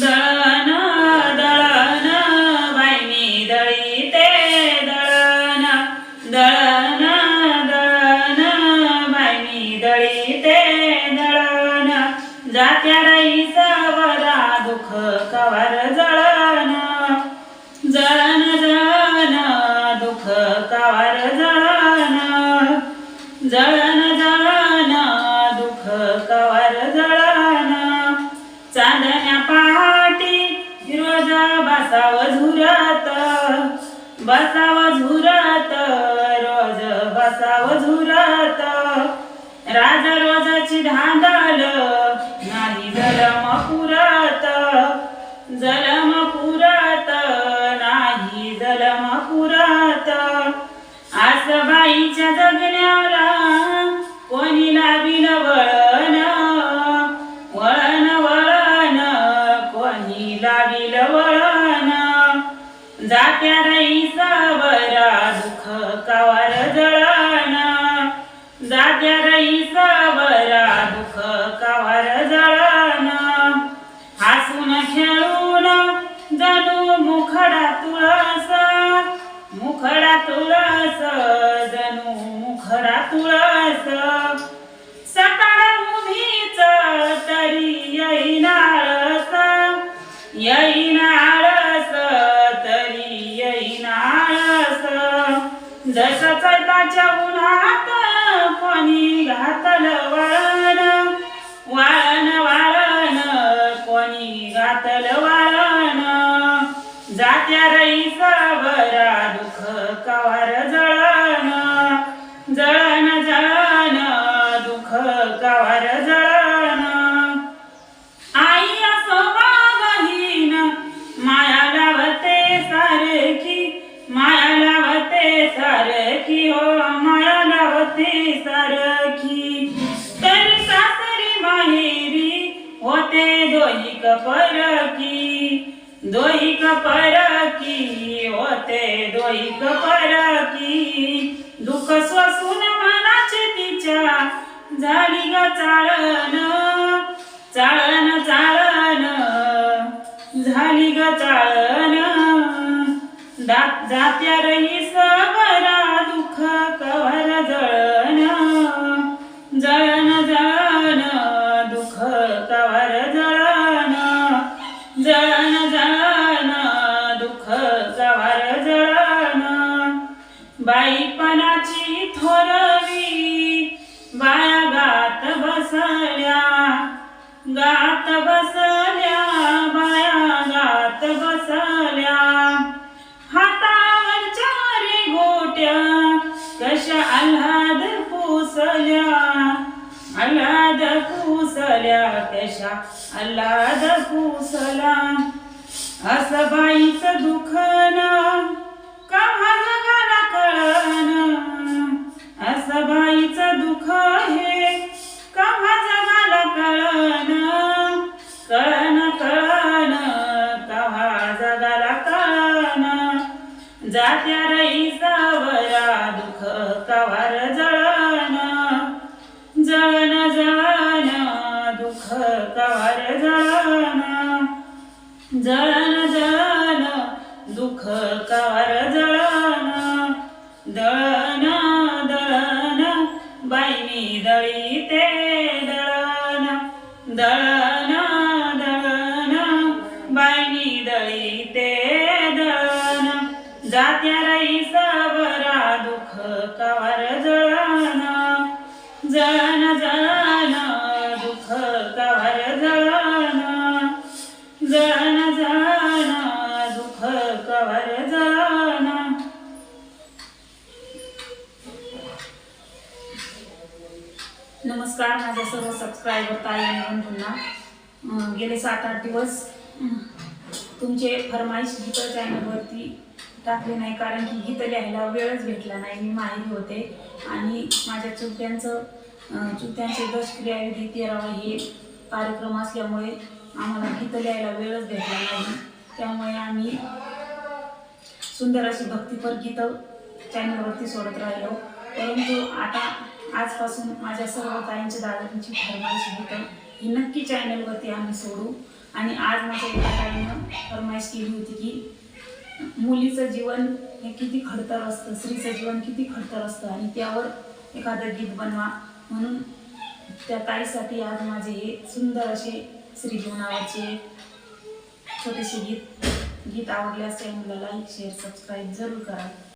दळण दळण बाईनी दळी ते बसाव झुरत बसाव झुरत रोज बसाव झुरत. राजा रोजाची धांदल नाही जलम पुरत जलम पुरत नाही जलम पुरत. आस बाईच्या जणू मुखडा तुळस मुखडा तुळस जणू मुखडा तुळस. सकाळ उभीच तरी येईनाळस येईनाळस तरी येईनाळस. जस चैताच्या उन्हात कोणी घातल वळण वळण जात्या रईसावरा दुःख कवार जळण जळण जळण दुःख कवार जळण. आई असो बहीण माया लावते सारखी माया लावते सारखी हो माया लावते सारखी. तरी सासरी माहेरी होते दोही कपरकी दोही की होते दोही कपरकी दुःख स्वसून मनाचे तिच्या झाली ग चाळण. चाळण चाळण. झाली ग चाळण. दात जात्या रही सबरा बाईपणाची थोरवी बाया गात बसल्या गात बसल्या बाया गात बसल्या. हातावरच्या रे गोट्या कशा आल्हाद पुसल्या आल्हाद पुसल्या कशा आल्हाद पुसला असं बाईचं दुःख जळण जळण दुःख कार जळण. दळण दळण बाईनी दळी ते दळण. दळण दळण बाईनी दळी ते दळण. जात्या रईसावरा दुःख कार जळण. जळण जळण नमस्कार. माझ्या सर्व सबस्क्रायबर ताई आणि बंधूंना गेले सात आठ दिवस. तुमचे फरमाईश गीतं चॅनलवरती टाकले नाही कारण की गीतं लिहायला वेळच भेटला नाही. मी माहिती होते आणि माझ्या चुलत्यांचं अं, चुलत्यांचे दशक्रियाविधी तेरावा हे कार्यक्रम असल्यामुळे आम्हाला गीतं लिहायला वेळच भेटला नाही. त्यामुळे आम्ही सुंदर अशी भक्तीपर गीतं चॅनलवरती सोडत राहिलो. परंतु आता आजपासून माझ्या सर्व ताईंच्या दादांची फरमाईश होतं ही नक्की चॅनलवरती आम्ही सोडू. आणि आज माझ्या एका ताईनं फरमाईश केली होती की मुलीचं जीवन हे किती खडतर असतं स्त्रीचं जीवन किती खडतर असतं आणि त्यावर एखादं गीत बनवा. म्हणून त्या ताईसाठी आज माझे हे सुंदर असे श्री जीवनावरचे छोटेसे गीत गीत आवडल्यास त्या मुलाला लाईक शेअर सबस्क्राईब जरूर करा.